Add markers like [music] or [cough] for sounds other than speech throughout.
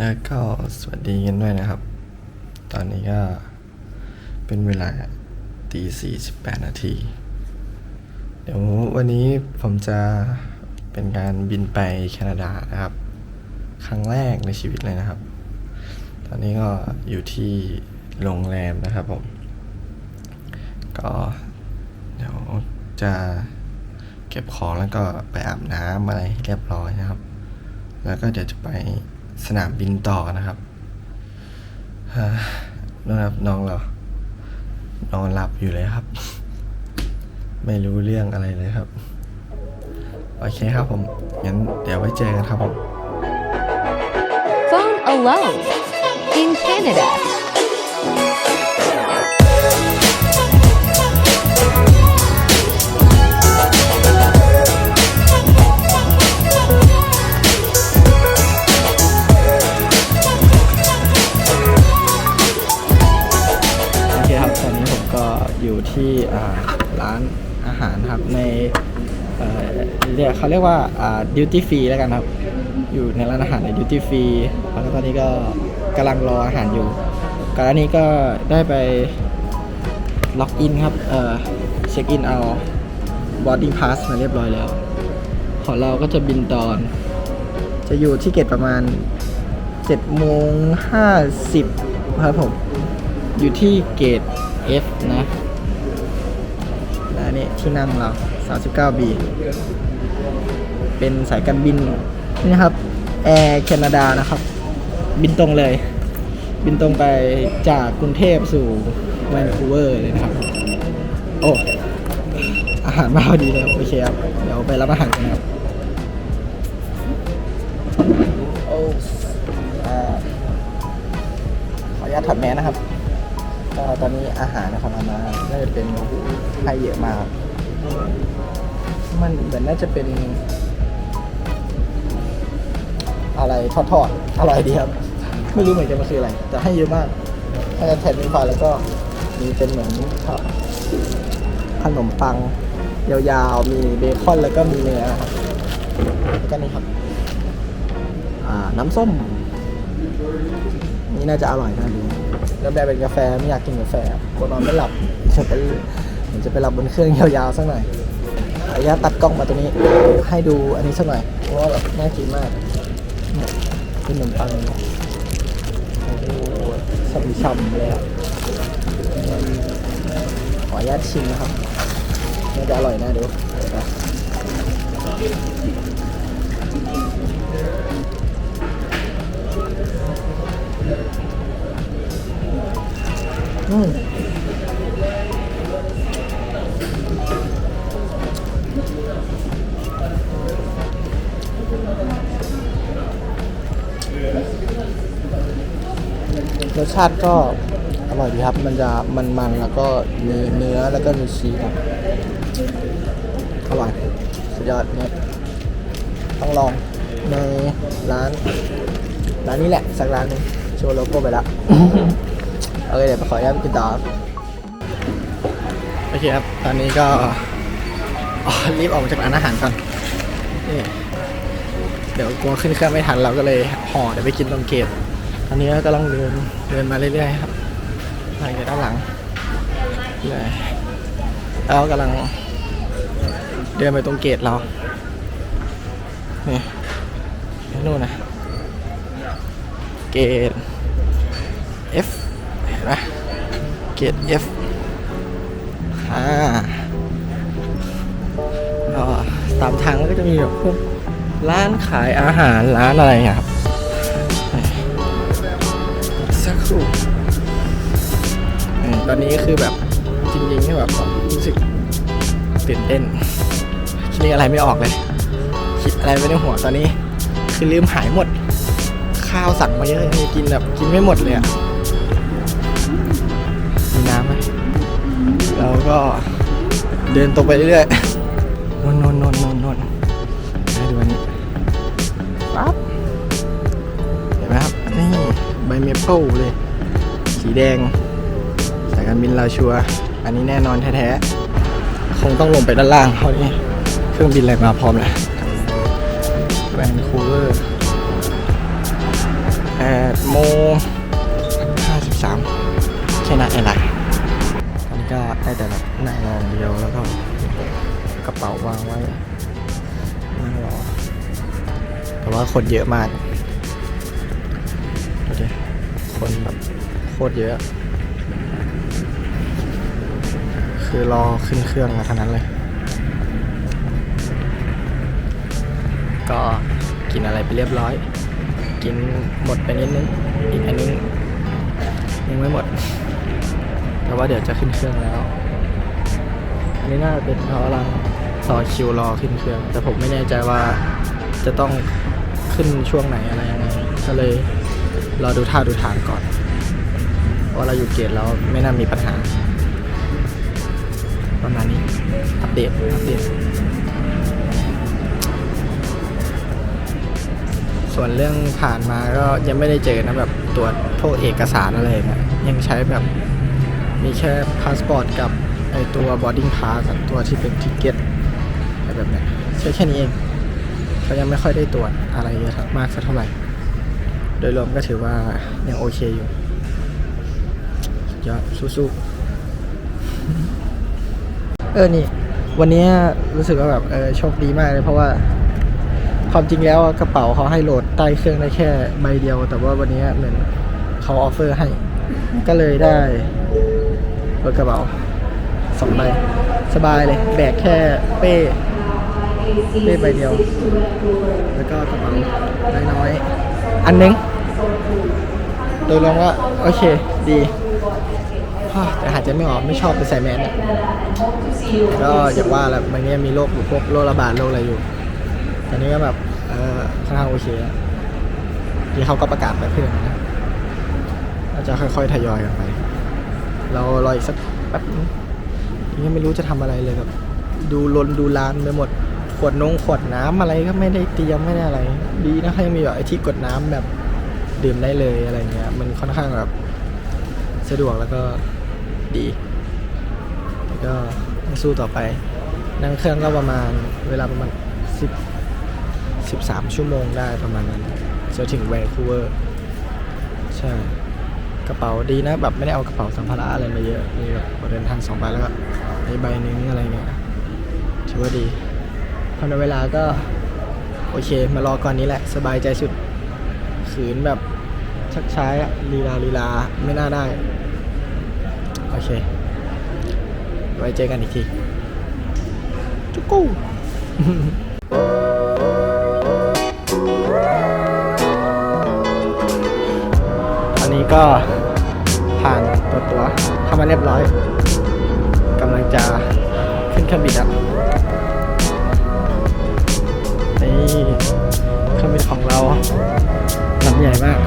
แล้วก็สวัสดีกันด้วยนะครับ ตอนนี้ก็เป็นเวลาตีสี่สิบแปดนาที เดี๋ยววันนี้ผมจะเป็นการบินไปแคนาดานะครับ ครั้งแรกในชีวิตเลยนะครับ ตอนนี้ก็อยู่ที่โรงแรมนะครับผม ก็เดี๋ยวจะเก็บของแล้วก็ไปอาบน้ำอะไรให้เรียบร้อยนะครับ แล้วก็เดี๋ยวจะไป สนามบินต่อนะครับนู่ครับน้องเรานอนหลับอยู่เลยครับ ไม่รู้เรื่องอะไรเลยครับ โอเคครับผม งั้นเดี๋ยวไว้เจอกันครับผม Phone alone in Canada. หารครับในเรียกเขาเรียกว่าดิวตี้ฟรีแล้วกันครับ อยู่ในร้านอาหารในดิวตี้ฟรีแล้วก็ตอนนี้ก็กำลังรออาหารอยู่ก่อนหน้านี้ก็ได้ไปล็อกอินครับเช็คอินเอาบอร์ดิ้งพาสมาเรียบร้อยแล้ว ของเราก็จะบินตอน จะอยู่ที่เกตประมาณ7โมง50 ครับผม อยู่ที่เกต F นะและ ที่นั่งเรา 39B เป็นสายการบินนี่นะครับแอร์แคนาดานะครับ บินตรงเลย บินตรงไปจากกรุงเทพสู่แวนคูเวอร์เลยนะครับ โอ้ อาหารมาพอดีเลยโอเคครับ เดี๋ยวไปรับอาหารกันครับโอ้ขออนุญาตถอดแมสนะครับก็ตอนนี้อาหารของเรามาน่าจะเป็นให้เยอะมาก มันเหมือนน่าจะเป็น อะไรทอดๆอร่อยดีครับ ไม่รู้เหมือนกันมันคืออะไร แต่ให้เยอะมากให้แทนเป็นไฟแล้วก็มีเป็นเหมือนขนมปัง ยาวๆ มีเบคอนแล้วก็มีเนื้อะครับแล้วก็นี่ครับ น้ำส้ม นี่น่าจะอร่อยน่าดูแล้วแบบเป็นกาแฟไม่อยากกินกาแฟกลัวนอนไม่หลับจะไป เดี๋ยวจะไปหลับบนเครื่องยาวๆสักหน่อยขออนุญาตตัดกล้องมาตัวนี้ ให้ดูอันนี้สักหน่อยเพราะว่าแบบน่ากินมากเนี่ยเป็นขนมปังโอ้โหช่ำๆเลยอะขออนุญาตชิมนะครับน่าจะอร่อยน่ดูอืม รสชาติก็อร่อยดีครับ มันจะมันๆแล้วก็มีเนื้อแล้วก็มีชีสครับอร่อยสุดยอดเนี่ยต้องลองในร้านร้านนี้แหละ สักร้านหนึงโชว์โลโก้ไปแล้วโอเคเดี๋ยวไปขออนุญาตกินต่อโอเคครับ ตอนนี้ก็ รีบออกมาจากร้านอาหารก่อนนี่เดี๋ยวกลัวขึ้นเครื่องไม่ทันเราก็เลยห่อเดี๋ยวไปกินตรงเกตตอนนี้ก็กำลังเดินเดินมาเรื่อยๆครับทางจากด้านหลังเลยแล้วกำลังเดินไปตรงเกตเรานี่นู่นนะเกต F เห็นไหมเกต F อ่า ตามทางก็จะมีแบบพวกร้านขายอาหารร้านอะไรอย่างเงี้ยครับสักครู่ตอนนี้คือแบบจริงๆที่แบบรู้สึกตื่นเต้นคิดอะไรไม่ออกเลย คิดอะไรไม่ในหัวตอนนี้ คือลืมหายหมด ข้าวสั่งมาเยอะเลยกินแบบกินไม่หมดเลยอะมีน้ำไหมแล้วก็เดินตรงไปเรื่อยๆ นนนนนนนนให้ดูอันนี้ปั๊บเห็นไหมครับ นี่ใบเมเปิลเลย สีแดง สายการบินลาวชัว อันนี้แน่นอนแท้ๆ คงต้องลงไปด้านล่างเขานี่เครื่องบินอะไรมาพร้อมแล้วแวนคูเวอร์แปดโมงห้าสิบสามแค่นั้นอะไรตอนนี้ก็ได้แต่แบบนั่งรออย่างเดียวแล้วก็ กระเป๋าวางไว้นั่งรอแต่ว่าคนเยอะมากดูดิคนแบบโคตรเยอะ คือรอขึ้นเครื่องมาเท่านั้นเลย ก็กินอะไรไปเรียบร้อย กินหมดไปนิดนึง อีกอันนึงยังไม่หมด แต่ว่าเดี๋ยวจะขึ้นเครื่องแล้ว อันนี้น่าจะเป็นเพราะกำลัง ต่อคิวรอขึ้นเครื่อง แต่ผมไม่แน่ใจว่าจะต้องขึ้นช่วงไหนอะไรยังไงก็เลยรอดูท่าดูทางก่อนเพราะว่าเราอยู่เกตแล้วไม่น่ามีปัญหาประมาณนี้อัปเดตอัปเดตส่วนเรื่องผ่านมาก็ยังไม่ได้เจอนะแบบตรวจพวกเอกสารอะไรอย่างเงี้ยยังใช้แบบมีแค่พาสปอร์ตกับไอตัว boarding pass ตัวที่เป็นทิเก็ต แบบนี้ใช้แค่นี้เองเขายังไม่ค่อยได้ตรวจอะไรเยอะมากสักเท่าไหร่ โดยรวมก็ถือว่ายังโอเคอยู่ยอดสู้ๆเออนี่ วันนี้รู้สึกว่าแบบเออโชคดีมากเลยเพราะว่าความจริงแล้วกระเป๋าเขาให้โหลดใต้เครื่องได้แค่ใบเดียว แต่ว่าวันนี้เหมือนเขาออฟเฟอร์ให้ ก็เลยได้รถกระเป๋าสองใบสบายเลย แบกแค่เป้ เป้ใบเดียว แล้วก็กระเป๋าน้อยๆอันนึงโดยรวมก็โอเคดีฮ่าแต่หายใจไม่ออกไม่ชอบไปใส่แมสเนี่ยก็อย่างว่าแหละมันเนี้ยมีโรคอยู่พวกโรคระบาดโรคอะไรอยู่ตอนนี้ก็แบบเออค่อนข้างโอเคแล้วที่เขาก็ประกาศไปเพื่อนนะเราจะค่อยๆทยอยกันไป เรารออีกสักแป๊บนึงทีนี้ไม่รู้จะทำอะไรเลยแบบดูลนดูลานไปหมด ขวดนงขวดน้ำอะไรก็ไม่ได้เตรียมไม่ได้อะไร ดีนะเขายังมีแบบไอ้ที่กดน้ำแบบดื่มได้เลยอะไรเงี้ย มันค่อนข้างแบบสะดวกแล้วก็ดีแล้วก็สู้ต่อไป นั่งเครื่องก็ประมาณเวลาประมาณสิบสิบสามชั่วโมงได้ประมาณนั้นจะถึงแวนคูเวอร์ใช่กระเป๋าดีนะแบบไม่ได้เอากระเป๋าสัมภาระอะไรมาเยอะมีแบบเดินทางสองใบแล้วก็ในใบหนึงอะไรเงี้ยถือว่าดี พอในเวลาก็ โอเค มารอก่อนนี้แหละ สบายใจสุดขืนแบบชักช้าอะลีลาลีลาไม่น่าได้ โอเค ไว้เจอกันอีกที จุกูตอนนี้ก็ผ่านตัวตัวเข้ามาเรียบร้อยกำลังจะขึ้นเครื่องบินแล้ว ของเราลำใหญ่มาก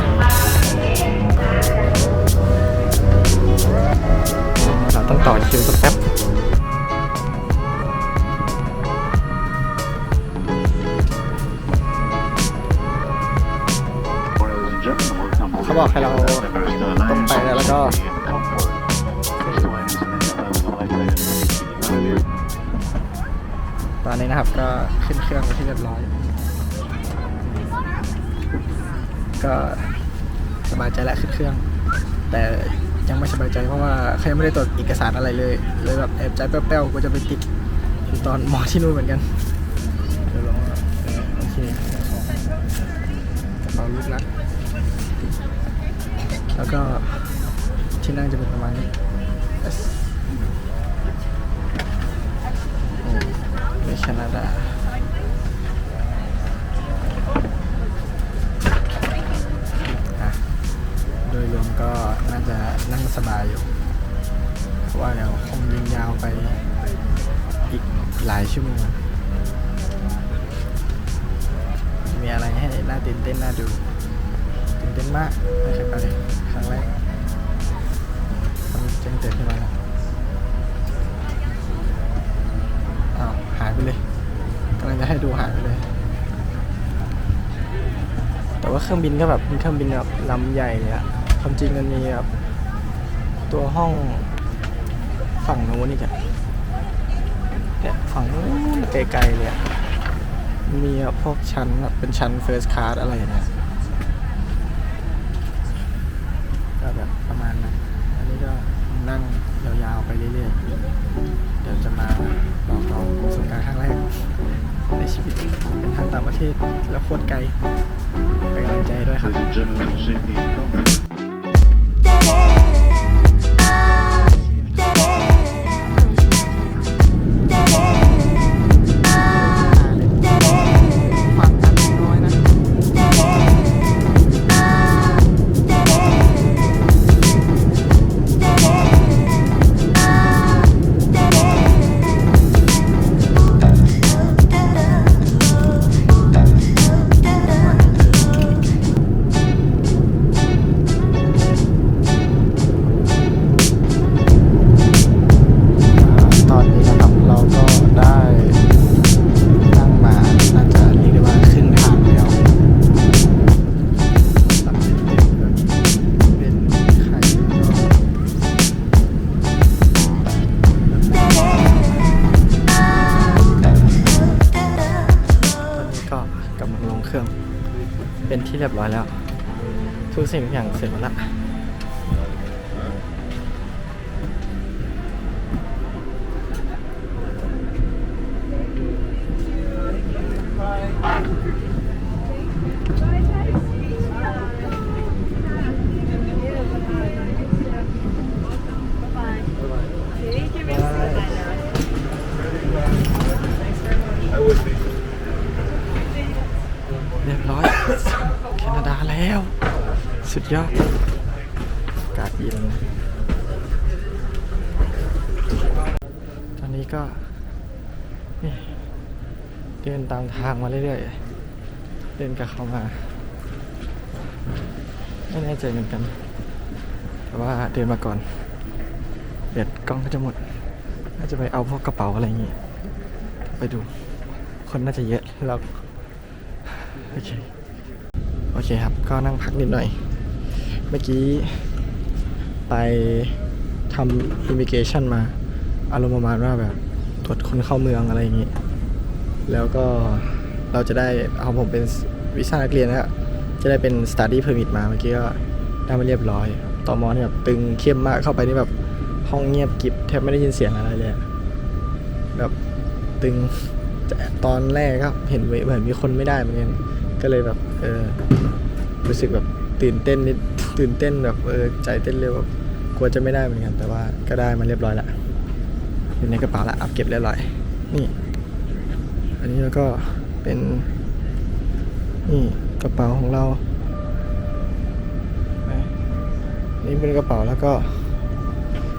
เราต้องต่อคิวสักแป๊บเขาบอกให้เราตรงไปแล้วแล้วก็ตอนนี้นะครับก็ขึ้นเครื่องไปที่เรียบร้อย ก็สบายใจแล้วขึ้นเครื่อง แต่ยังไม่สบายใจเพราะว่าเขายังไม่ได้ตรวจเอกสารอะไรเลย เลยแบบแอบใจแป้วๆก็จะไปติดตอนหมอที่นู่นเหมือนกันเดี๋ยวลองโอเคกระเป๋าลูกรักแล้วก็ที่นั่งจะเป็นประมาณนี้โอ้ไม่แคนาดา เครื่องบินก็แบบเป็นเครื่องบินแบบลำใหญ่เลยอะความจริงมันมีแบบตัวห้องฝั่งโน้นนี่แะเนี่ฝั่งโน้นไกลๆเลยอะมีพวกชั้นแบบเป็นชั้นเฟิร์สคลาสอะไรเนี่ยก็แบบประมาณนั้น อันนี้ก็นั่งยาวๆไปเรื่อยๆ เดี๋ยวจะมาลองลองประสบการณ์ครั้งแรกในชีวิตเป็นทางต่างประเทศแล้วโคตรไกล เป็นกำลังใจให้ด้วยครับ เป็นที่เรียบร้อยแล้ว ทุกสิ่งทุกอย่างเสร็จหมดแล้วเรียบร้อย แคนาแล้ว สุดยอดอากาศเย็นตอนนี้ก็เดินตามทางมาเรื่อยๆ เดินกับเขามา ไม่แน่ใจเหมือนกัน แต่ว่าเดินมาก่อนเดี๋ยวกล้องก็จะหมดน่าจะไปเอาพวกกระเป๋าอะไรอย่างงี้ ไปดู คนน่าจะเยอะแล้วโอเค อเคครับ ก็นั่งพักนิดหน่อย เมื่อกี้ไปทำอิมิเกชันมา อารมณ์ประมาณว่าแบบตรวจคนเข้าเมืองอะไรอย่างนี้ แล้วก็เราจะได้เอาผมเป็นวีซ่านักเรียนนะครับจะได้เป็น study permit มาเมื่อกี้ก็ได้มาเรียบร้อย ต่อมอนี่แบบตึงเข้มมากเข้าไปนี่แบบห้องเงียบกริบแทบไม่ได้ยินเสียงอะไรเลยแบบตึงแต่ตอนแรกก็เห็นเหมือนมีคนไม่ได้เหมือนกัน ก็เลยแบบเออรู้สึกแบบตื่นเต้นนิดตื่นเต้นแบบเออใจเต้นเร็วแบบกลัวจะไม่ได้เหมือนกัน แต่ว่าก็ได้มาเรียบร้อยละอยู่ในกระเป๋าละเอาเก็บเรียบร้อยนี่ อันนี้แล้วก็เป็นนี่กระเป๋าของเรานี่เป็นกระเป๋าแล้วก็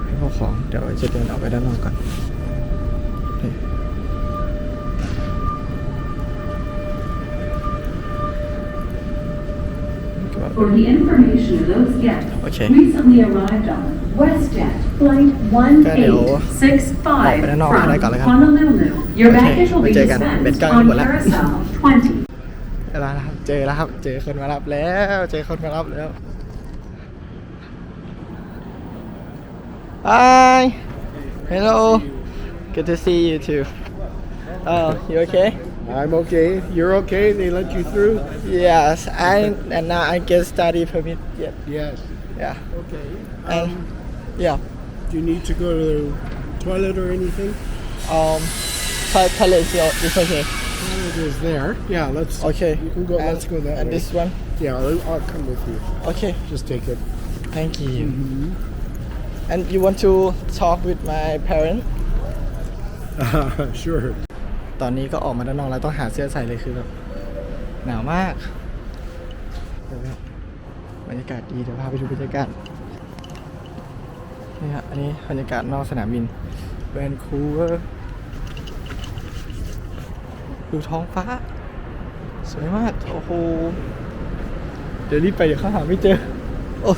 ให้พวกของเดี๋ยวจะเดินออกไปด้านนอกก่อน For the information of those guests Okay. recently arrived on WestJet Flight ก็เดี๋ยวออกไป1865ด้านนอกให้ได้ก่อนแล้วกัน from Honolulu. Your โอเค baggage will ไว้ be เจอกัน dispensed เบ็ดกล้อง on หมดละ Carousel 20. เวลาแล้วครับเจอแล้วครับ เจอคนมารับแล้ว เจอคนมารับแล้ว Hi Hello Good to see you too Oh you okay I'm okay. You're okay. They let you through. Yes I and now I get study permit yet Yes. Yeah Okay. and yeah Do you need to go to the toilet or anything? um toilet is okay Toilet is there. Yeah. Let's. Okay You can go. and, let's go that and way. this one Yeah. I'll, I'll come with you. Okay Just take it. Thank you mm-hmm. and you want to talk with my parent [laughs] sure. ตอนนี้ก็ออกมาด้านนอกแล้วต้องหาเสื้อใส่เลยคือแบบหนาวมากบรรยากาศดีเดี๋ยวพาไปดูบรรยากาศนี่ฮะอันนี้บรรยากาศนอกสนามบินแวนคูเวอร์ดูท้องฟ้า สวยมาก โอ้โห เดี๋ยวรีบไปเดี๋ยวเขาหาไม่เจอ โอ้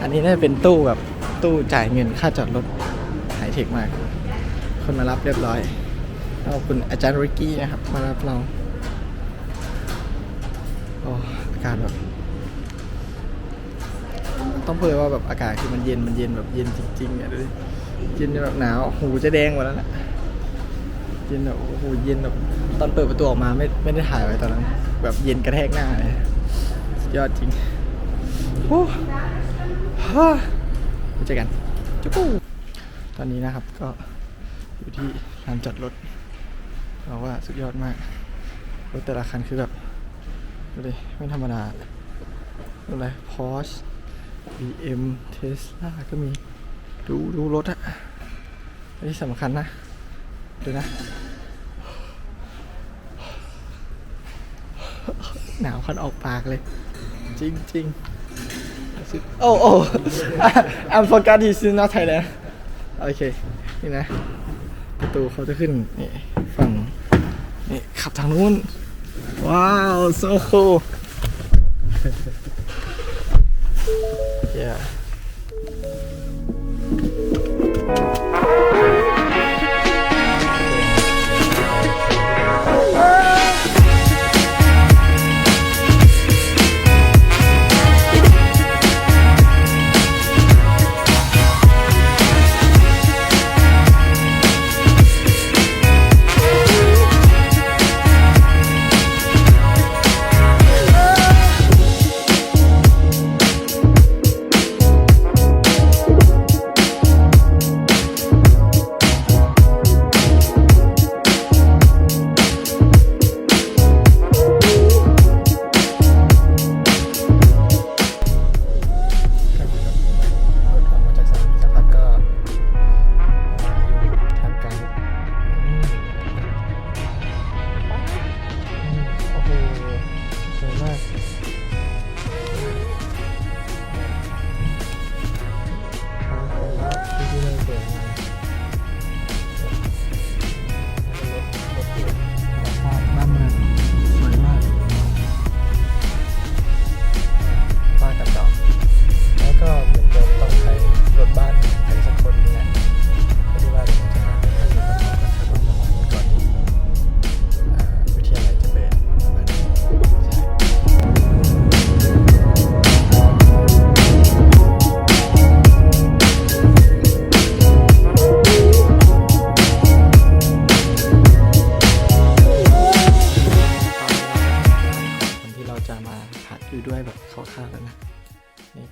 อันนี้น่าจะเป็นตู้แบบ ตู้จ่ายเงินค่าจอดรถไฮเทคมาก คนมารับเรียบร้อยขอบคุณอาจารย์ริกกี้นะครับ มารับเราโอ้อากาศแบบ ต้องเปิดว่าแบบอากาศคือมันเย็นมันเย็นแบบเย็นจริงๆอะดูดิเย็นแบบหนาวหูจะแดงหมดแล้วนะเย็นแบบโอ้โหเย็นแบบตอนเปิดประตูออกมาไม่ไม่ได้ถ่ายไว้ตอนนั้น แบบเย็นกระแทกหน้าเลยยอดจริงโอ้ฮ่า ไปเจอกันจุ๊บตอนนี้นะครับก็อยู่ที่ลานจอดรถเราว่าสุดยอดมาก รถแต่ละคันคือแบบดูดิไม่ธรรมดาอะไร Porsche BM Tesla ก็มีดูดูรถอะอันนี้สำคัญนะดูนะ หนาวคันออกปากเลย จริงจริงๆ โอ้โอ้ I'm forgot this is not Thailand โอเค นี่นะ ประตูเขาจะขึ้น นี่ ฝั่ง นี่ ขับทางนู้น ว้าว so cool yeah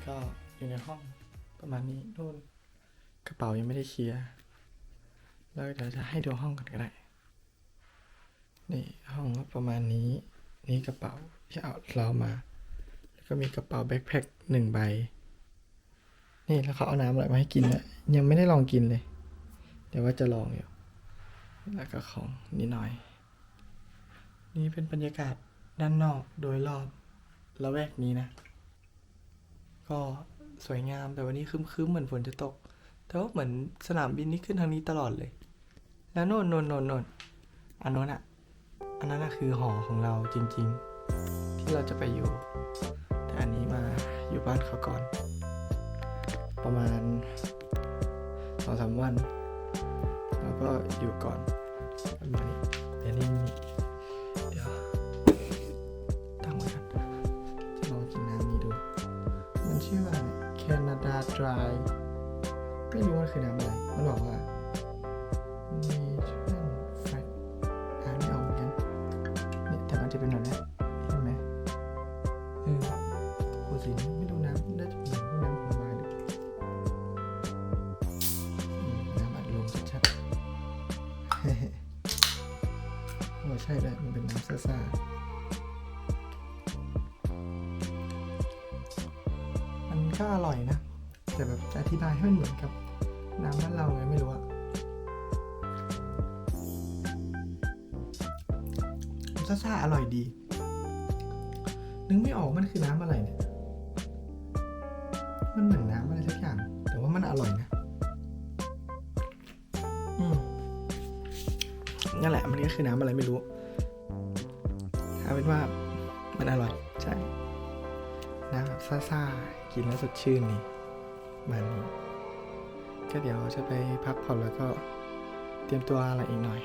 ก็อยู่ในห้องประมาณนี้นู่นกระเป๋ายังไม่ได้เคลียร์แล้วเดี๋ยวจะให้ดูห้องกันก็ได้ นี่ห้องก็ประมาณนี้ นี่กระเป๋าที่เอาเรามา แล้วก็มีกระเป๋าแบ็คแพ็คหนึ่งใบ นี่แล้วเขาเอาน้ำอะไรมาให้กินนี่ยยังไม่ได้ลองกินเลย เดี๋ยวว่าจะลองอยู่ แล้วก็ของนิดหน่อย นี่เป็นบรรยากาศด้านนอกโดยรอบละแวกนี้นะ ก็สวยงามแต่วันนี้ครึ้มๆเหมือนฝนจะตก แต่ว่าเหมือนสนามบินนี่ขึ้นทางนี้ตลอดเลย แล้วโน่นโน่นโน่นโน่นอันโน้นอะ อันนั้นน่ะคือหอของเราจริง ๆ ที่เราจะไปอยู่ แต่อันนี้มาอยู่บ้านเขาก่อน ประมาณสองสามวัน แล้วก็อยู่ก่อนประมาณนี้เดี๋ยวนี่ นาดาดรายไม่รู้ว่าคือน้ำอะไร มันบอกว่า Natural Fresh อ่านไม่ออกเหมือนกันเนี่ยแต่มันจะเป็นแบบนี้ยเห็นไหมเออโอ้สีนไม่ดูน้ำน่าจะเป็นพวกน้ำผลไม้หรือน้ำอัดลมชัดๆโอ้ใช่เลยมันเป็นน้ำซ่าๆก็อร่อยนะ แต่แบบจะอธิบายให้มันเหมือนกับน้ำบ้านเราไงไม่รู้อะซ่าๆอร่อยดี นึกไม่ออกมันคือน้ำอะไรเนี่ย มันเหมือนน้ำอะไรสักอย่าง แต่ว่ามันอร่อยนะอืมนั่นแหละ มันก็คือน้ำอะไรไม่รู้เอาเป็นว่ามันอร่อย ใช่ น้ำแบบซ่าๆกินแล้วสดชื่นนี่ มันก็เดี๋ยวจะไปพักผ่อนแล้วก็เตรียมตัวอะไรอีกหน่อย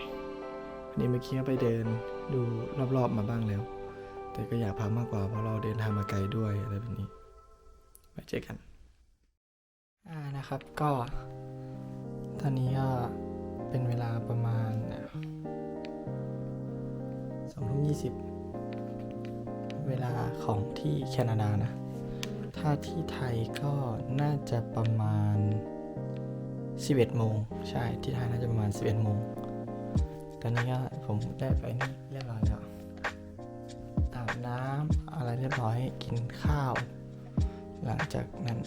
วันนี้เมื่อกี้ไปเดินดูรอบๆมาบ้างแล้ว แต่ก็อยากพักมากกว่าเพราะเราเดินทางมาไกลด้วยอะไรแบบนี้ไว้เจอกันอ่านะครับก็ ตอนนี้ก็เป็นเวลาประมาณสองทุ่มยี่สิบเวลาของที่แคนาดานะ ถ้าที่ไทยก็น่าจะประมาณ 11โมงใช่ที่ไทยน่าจะประมาณ 11โมงตอนนี้ก็ผมได้ไปนี่เรียบร้อยแล้วอาบน้ำอะไรเรียบร้อยกินข้าว หลังจากนั้น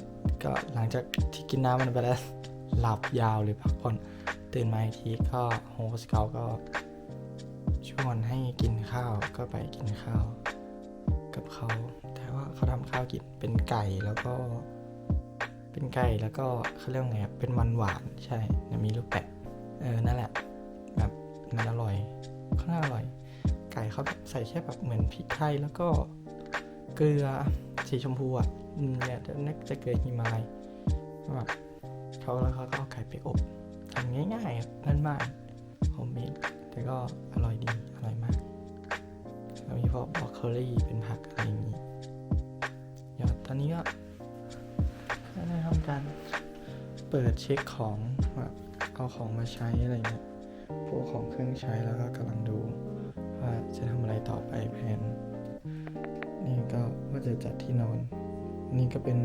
ก็หลังจากที่กินน้ำมันไปแล้วหลับยาวเลยพักผ่อนตื่นมาอีกทีก็โฮสเกาก็ชวนให้กินข้าวก็ไปกินข้าว กับเขา เขาทำข้าวกินเป็นไก่แล้วก็ เป็นไก่แล้วก็เขาเรียกว่าไงเป็นมันหวานใช่มีลูกแปะเออนั่นแหละ แบบมันอร่อยค่อนข้างอร่อย ไก่เขาใส่แค่แบบเหมือนพริกไทยแล้วก็เกลือสีชมพูอะเนี่ยนึกจะเกลือฮิมาลัยแบบเขาแล้วเขาก็เอาไก่ไปอบทำง่ายๆอะนั่นมากผมมีแต่ก็อร่อยดี อร่อยมากแล้วมีพวกบรอกโคลี่เป็นผักอะไรอย่างนี้ ดี๋ยวตอนนี้ก็ได้ทำการเปิดเช็คของว่าเอาของมาใช้อะไรเงี้ยพวกของเครื่องใช้แล้วก็กำลังดูว่าจะทำอะไรต่อไปแผนนี่ก็ว่าจะจัดที่นอน นี่ก็เป็น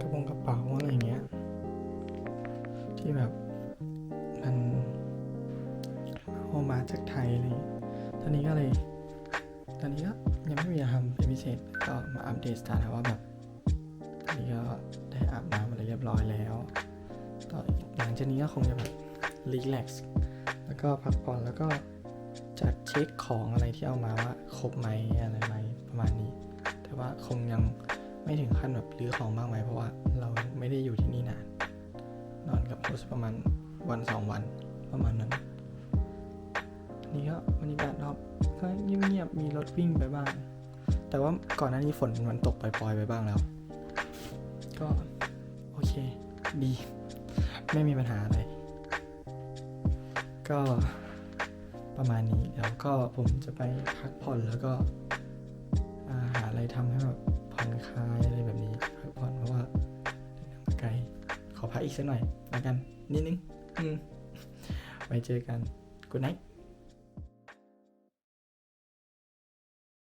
กระโปรงกระเป๋าอะไรเงี้ย ที่แบบมันเอามาจากไทยอะไรอย่างเลยตอนนี้ก็เลย ตอนนี้ก็ยังไม่มีอะไรทำเป็นพิเศษก็มาอัปเดตสถานะว่าแบบตอนนี้ก็ได้อาบน้ำอะไรเรียบร้อยแล้วต่อหลังจากนี้ก็คงจะแบบรีแลกซ์แล้วก็พักผ่อนแล้วก็จัดเช็คของอะไรที่เอามาว่าครบไหมอะไรไหมประมาณนี้ แต่ว่าคงยังไม่ถึงขั้นแบบรื้อของมากไหมายเพราะว่าเราไม่ได้อยู่ที่นี่นาน นอนกับโฮสประมาณวันสองวันประมาณนั้น นี่ก็บรรยากาศรอบก็เงียบๆมีรถวิ่งไปบ้าง แต่ว่าก่อนหน้านี้ฝนมันตกปล่อยๆไปบ้างแล้ว ก็ โอเค ดี ไม่มีปัญหาอะไร ก็ประมาณนี้แล้วก็ผมจะไปพักผ่อนแล้วก็อาหาอะไรทำให้แบบผ่อนคลายอะไรแบบนี้พักผ่อนเพราะว่ามาไกลขอพักอีกสักหน่อยแล้วกันนิดนึง อืมไว้เจอกัน Good night